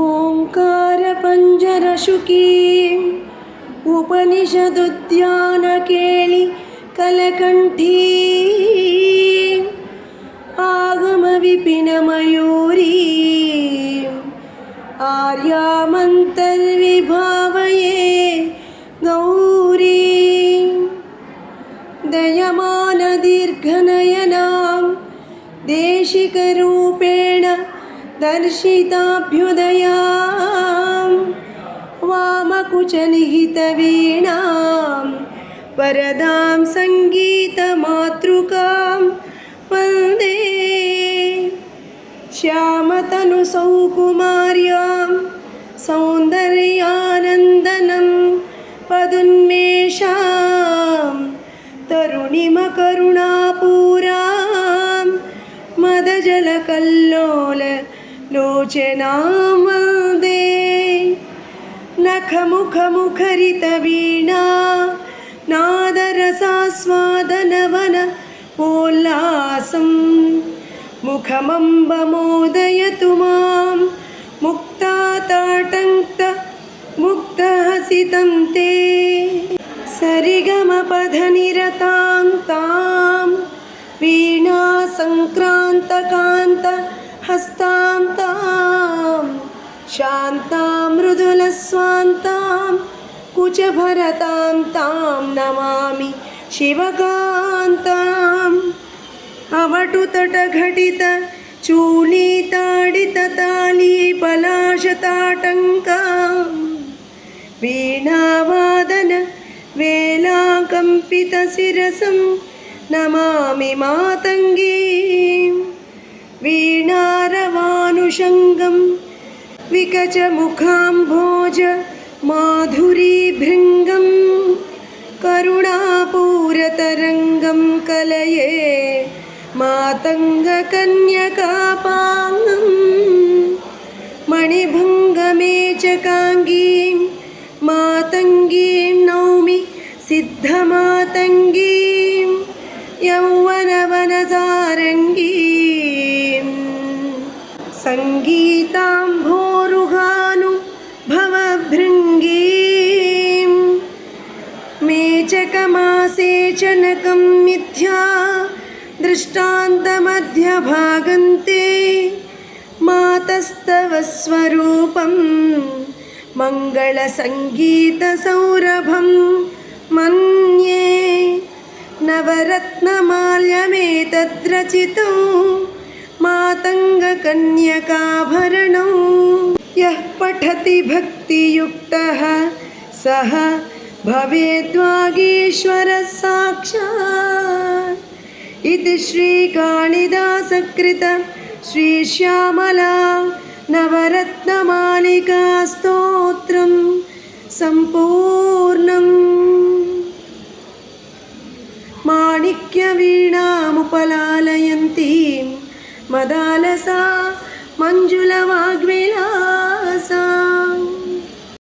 ಓಂಕಾರಪಂಜರಶುಕಿ ಉಪನಿಷದುದ್ಯಾನ ಕೇಳಿ ಕಲಕಂಠೀ ಆಗಮ ವಿಪಿನ ಮಯೂರಿ ಆರ್ಯಾಮಂತರ್ವಿಭಾವಯೇ ಗೌರಿ ದಯಮಾನ ದೀರ್ಘನಯನಾಂ ದೇಶಿಕರೂಪೇಣ दर्शिताभ्युदयां वामकुचनिहितवीणां वरदां सङ्गीतमातृकां वन्दे श्यामतनुसौकुमार्यां सौन्दर्यानन्दनं पदुन्मेषां तरुणिमकरुणापूरां मदजलकल्लोल लोचनां वन्दे नखमुखमुखरितवीणा नादरसास्वादनवन उल्लासम् मुखमम्ब मोदयतु मां मुक्ताताटङ्क्त मुक्तहसितं ते सरिगमपधनिरतां तां वीणासङ्क्रान्तकान्त हस्तां तां शान्तां मृदुलस्वान्तां कुचभरतां तां नमामि शिवकान्ताम् अवटुतटघटित चूलीताडितताली पलाशताटङ्का वीणावादन वेलाकम्पितशिरसं नमामि मातङ्गीं वीणारवानुषङ्गं विकचमुखाम्भोज माधुरीभृङ्गं करुणापूरतरङ्गं कलये मातङ्गकन्यकापाङ्गं मणिभङ्गमेचकाङ्गीं मातङ्गीं नौमि सिद्धमातङ्गीं सङ्गीताम्भोरुहानु भवभृङ्गीं मेचकमासे चनकं मिथ्या दृष्टान्तमध्यभागन्ते मातस्तव स्वरूपं मङ्गलसङ्गीतसौरभं मन्ये नवरत्नमाल्यमेतद्रचितं मातङ्गकन्यकाभरणौ। यः पठति भक्तियुक्तः सः भवेद्वागीश्वरः साक्षात् इति श्रीकाళिदासकृत श्रीश्यामला नवरत्नमालिका स्तोत्रं सम्पूर्णम् మదాలసా మంజుల వాగ్వేలా